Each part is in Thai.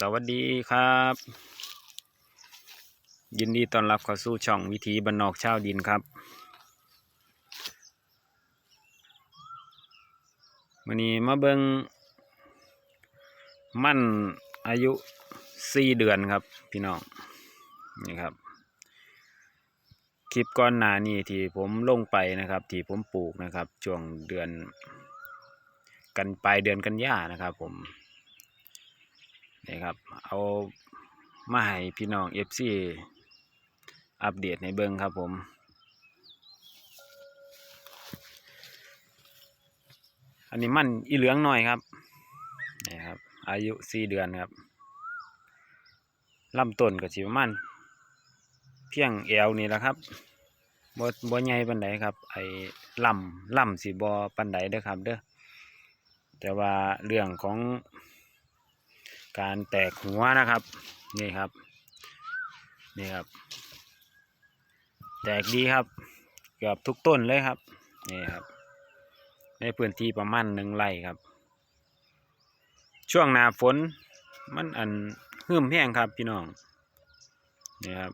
สวัสดีครับ ยินดีต้อนรับเข้าสู่ช่องวิถีบรรนอกชาวดินครับวันนี้มาเบิงมั่นอายุสี่เดือนครับ พี่น้องนี่ครับ คลิปก้อนหนานี่ที่ผมลงไปนะครับ ที่ผมปลูกนะครับช่วงเดือน กันปลายเดือนกันยานะครับ ผม นี่ครับ เอามาให้พี่น้องเอฟซีอัปเดตในเบิ้งครับผม อันนี้มันอีเหลืองหน่อยครับนี่ครับ อายุสี่เดือนครับลำต้นกับสิประมาณเพียงเอวนี่แหละครับบ่บ่ใหญ่ปันไดครับ ไอ้ลำลำสีบอปันไดเด้อครับ เด้อแต่ว่าเรื่องของ การแตกหัวนะครับ นี่ครับ นี่ครับ แตกดีครับ เกือบทุกต้นเลยครับ นี่ครับ ในพื้นที่ประมาณหนึ่งไร่ครับ ช่วงหน้าฝนมันอันหืมแห้งครับพี่น้อง นี่ครับ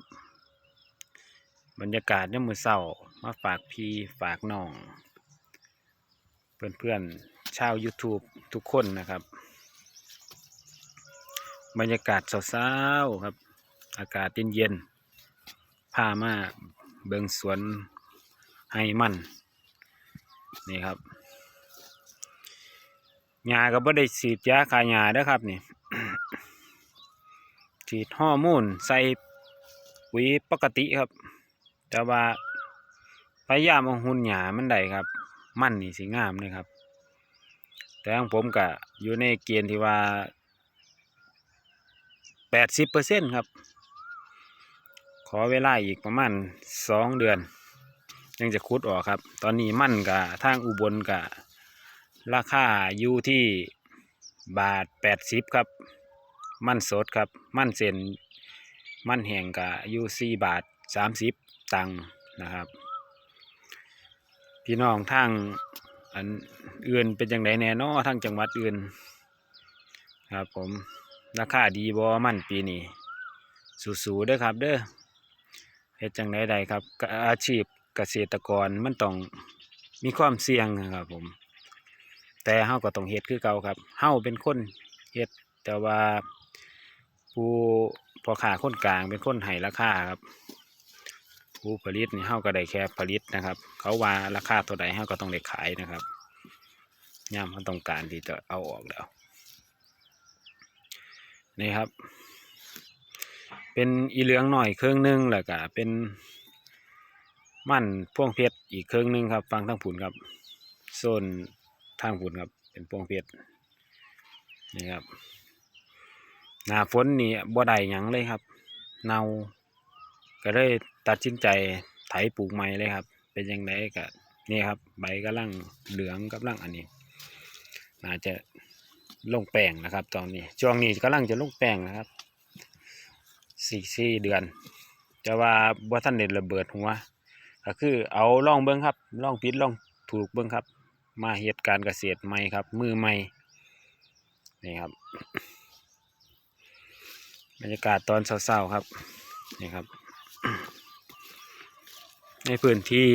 บรรยากาศเนี่ยามมือเศร้ามาฝากพี่ฝากน้อง เพื่อนๆชาว YouTube ทุกคนนะครับ บรรยากาศเศร้าๆครับ อากาศเย็นๆพามาเบิงสวนให้มัน นี่ครับหญ้าก็บ่ได้ฉีดยาคาหญ้าเด้ครับนี่ฉีดฮอร์โมนใส่ปุ๋ยปกติครับ แต่ว่าพยายามเอาหุ่นหญ้ามันได้ครับ มันนี่สิงามเลยครับ แต่ของผมก็อยู่ในเกณฑ์ที่ว่า แปดสิบเปอร์เซ็นครับ ขอเวลาอีกประมาณสองเดือน ยังจะคุดออกครับ ตอนนี้มั่นกับทางอุบลกับราคาอยู่ที่บาทแปดสิบครับ มั่นสดครับ มั่นเส้นมั่นแห้งกับอยู่สี่บาทสามสิบตังค์นะครับ พี่น้องทางอันอื่นเป็นจังไดแน่นอทางจังหวัดอื่นครับผม ราคาดีบอมันปีนี้สูๆเด้อครับ เด้อเฮ็ดจังไดใดครับอาชีพเกษตรกรมันต้องมีความเสี่ยงนะครับผม แต่เฮาก็ต้องเฮ็ดคือเก่าครับเฮาเป็นคนเฮ็ดแต่ว่าผู้พอค้าคนกลางเป็นคนให้ราคาครับ ผู้ผลิตนี่เฮาก็ได้แค่ผลิตนะครับ เขาว่าราคาเท่าใดเฮาก็ต้องได้ขายนะครับย่ามเขาต้องการที่จะเอาออกแล้ว นี่ครับ เป็นอีเหลืองหน่อยเครื่องหนึงแล้วก็เป็นมั่นพ่วงเพชรอีกเครื่องหนึงครับ ฟังทั้งผุนครับโซนทางผุนครับ เป็นพ่วงเพชรนี่ครับหน้าฝนนี่บ่ได้หยังเลยครับ เนาก็เลยตัดสินใจไถปลูกใหม่เลยครับ เป็นยังไงก็นี่ครับ ใบกำลังเหลืองกำลังอันนี้น่าจะ ลงแป้งนะครับ ตอนนี้ช่วงนี้กำลังจะลงแป้งนะครับสี่สี่เดือนจะว่าบ่ท่านเด็ดระเบิดหัวก็คือเอาล่องเบิ้งครับล่องผิดลองถูกเบิ้งครับ มาเหตุการเกษตรใหม่ครับ มือใหม่นี่ครับบรรยากาศตอนเศร้าๆครับนี่ครับ ในพื้นที่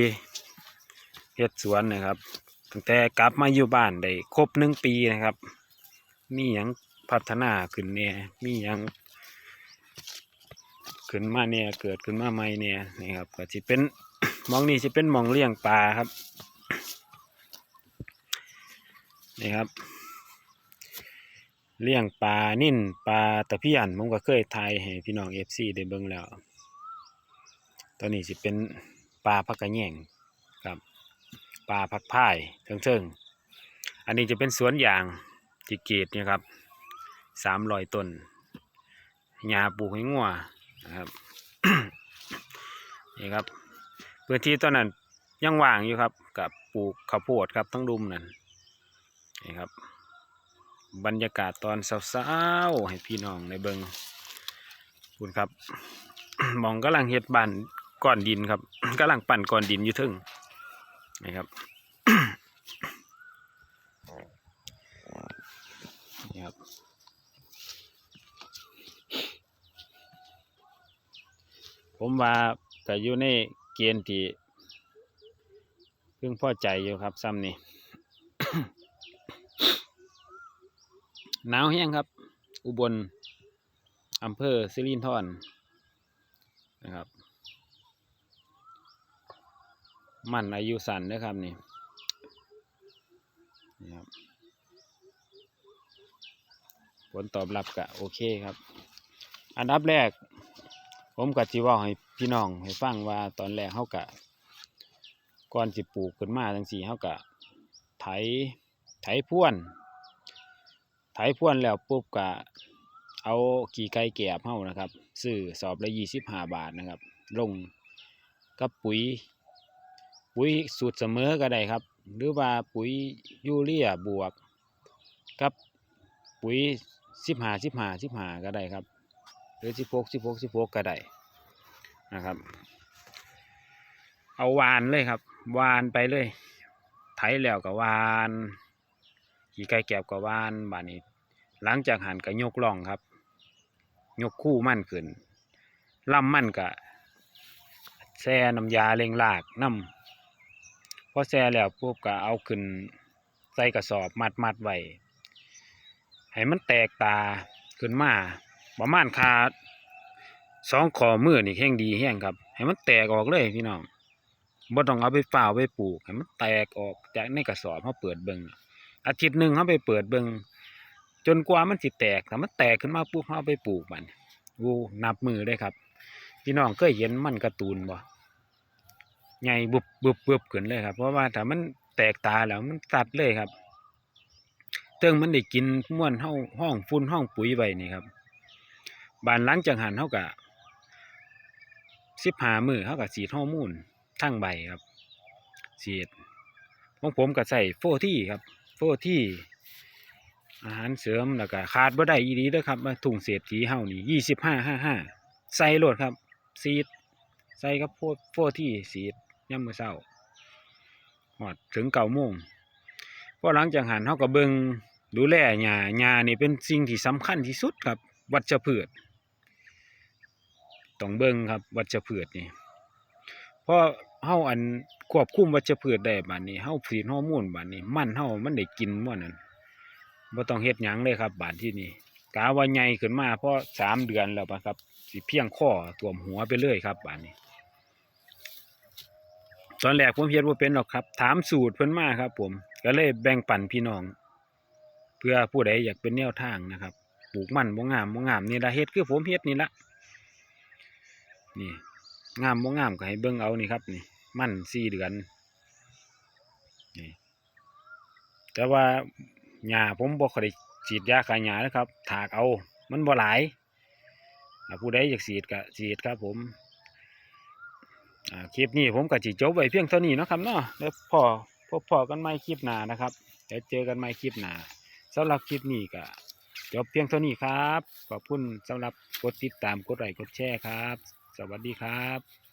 เฮ็ดสวนนะครับตั้งแต่กลับมาอยู่บ้านได้ครบหนึ่งปีนะครับ มีหยังพัฒนาขึ้นเนี่ยมีหยังขึ้นมาเนี่ยเกิดขึ้นมาใหม่เนี่ยนี่ครับก็จะเป็นมองนี่จะเป็นมองเลี้ยงปลาครับนี่ครับ เลี้ยงปลานิ่นปลาตะเพียนผมก็เคยทายให้พี่น้องเอฟซีได้เบิ่งแล้ว ตอนนี้สิเป็นปลาพักกระแยงครับปลาพักพ่ายเทิงๆอันนี้จะเป็นสวนยาง จิกเกตเนี่ยครับสามรอยต้นหญ้าปลูกให้งัวนะครับนี่ครับพื้นที่ตอนนั้นยังว่างอยู่ครับกับปลูกข้าวโพดครับทั้งรุมนั่นนี่ครับ บรรยากาศตอนเช้าๆให้พี่น้องในเบิงคุณครับมองกำลังเฮ็ดบ้านก้อนดินครับกำลังปั่นก้อนดินอยู่ทึงนะครับนี่ครับ ผมว่าก็อยู่ในเกณฑ์ที่เพิ่งพอใจอยู่ครับซ้ำนี่หนาวแห้งครับ อุบลอำเภอสิรินธรนะครับ มันอายุสั้นนะครับนี่นี่ครับผลตอบรับก็โอเคครับ อันดับแรก ผมก็จิว่าให้พี่น้องให้ฟังว่าตอนแรกเขากะก่อนสิปลูกขึ้นมาจังสี่เขากะไถไถพ่วนไถพ่วนแล้วปุ๊บกะเอาขี่ไก่แกบเฮานะครับซื้อสอบละยี่สิบห้าบาทนะครับ ลงกับปุ๋ย ปุ๋ยสูตรเสมอก็ได้ครับ หรือว่าปุ๋ยยูเรียบวก กับปุ๋ยสิบห้าสิบห้าสิบห้าก็ได้ครับ หรือสิบหกสิบหกสิบหกก็ได้นะครับ เอาวานเลยครับ วานไปเลย ไถแล้วก็วานขี่ไก่แก็บก็วานบานนี้ หลังจากหันก็ยกล่องครับ ยกคู่มั่นขึ้นล่ำมั่นก็แช่น้ำยาเล็งลากน้ำพอแช่แล้วปุ๊บก็เอาขึ้นใส่กระสอบมัดมัดไว้ให้มันแตกตาขึ้นมา ประมาณคาสองขอมือนี่แห้งดีแห้งครับ ให้มันแตกออกเลยพี่น้องบ่ต้องเอาไปฝ่าไปปลูกให้มันแตกออกจากในกระสอบเขาเปิดเบิงอาทิตย์หนึ่งเขาไปเปิดเบิงจนกว่ามันสิแตกถ้ามันแตกขึ้นมาปุ๊บเขาไปปลูกมันวูนับมือได้ครับ พี่น้องเคยเห็นมันการ์ตูนบ่ใหญ่บุบบุบบุบขึ้นเลยครับ เพราะว่าถ้ามันแตกตาแล้วมันตัดเลยครับเติงมันได้กินม้วนห้องห้องฝุ่นห้องปุ๋ยไว้นี่ครับ บานหลังจากหันเท่ากับสิบหามือเท่ากับสีดฮอมูนทั้งใบครับสีดของผมก็ใส่โฟที่ครับ โฟที่อาหารเสริมแล้วก็ขาดบ่ได้อีดีด้อครับมาถุงเศษฐีเฮานี่ยี่สิบห้าห้าห้าใส่โหลดครับสีดใส่กับโฟโฟที่สีดย่ำมือเศร้าหอดถึงเก้าโมงพอหลังจากหันเขาก็เบิงดูแลหญ้าหญ้านี่เป็นสิ่งที่สำคัญที่สุดครับ วัชพืช ต้องเบิงครับวัชพืชนี่เพราะเฮาอันควบคุมวัชพืชได้บัดนี้เฮาผลิตฮอร์โมนบัดนี้ มันเฮามันได้กินม่วนนั้นบ่ต้องเฮ็ดหยังเลยครับ บาดที่นี่กาว่าใหญ่ขึ้นมาเพราะสามเดือนแล้วปะครับ สิเพียงข้อท่วมหัวไปเลยครับ บาดนี้ ตอนแรกผมเฮ็ดบ่เป็นหรอกครับ ถามสูตรเพิ่นมาครับ ผมก็เลยแบ่งปันพี่น้อง เพื่อผู้ใดอยากเป็นแนวทางนะครับ ปลูกมันบ่งามบ่งามนี่ละเฮ็ดคือผมเฮ็ดนี่ละ นี่งามบ่งามก็ให้เบิ่งเอานี่ครับนี่มันสี่เดือนนี่แต่ว่าหญ้าผมบ่ค่อยฉีดยาฆ่าหญ้านะครับ ถากเอา มันบ่หลายผู้ใดอยากฉีดก็ฉีดครับผมอ่าคลิปนี้ผมก็จิจบไว้เพียงเท่านี้นะครับเนาะแล้วพอพบพอกันใหม่คลิปหน้านะครับเดี๋ยวเจอกันใหม่คลิปหน้าสำหรับคลิปนี้ก็จบเพียงเท่านี้ครับ ขอบคุณสำหรับกดติดตามกดไลค์กดแชร์ครับ สวัสดีครับ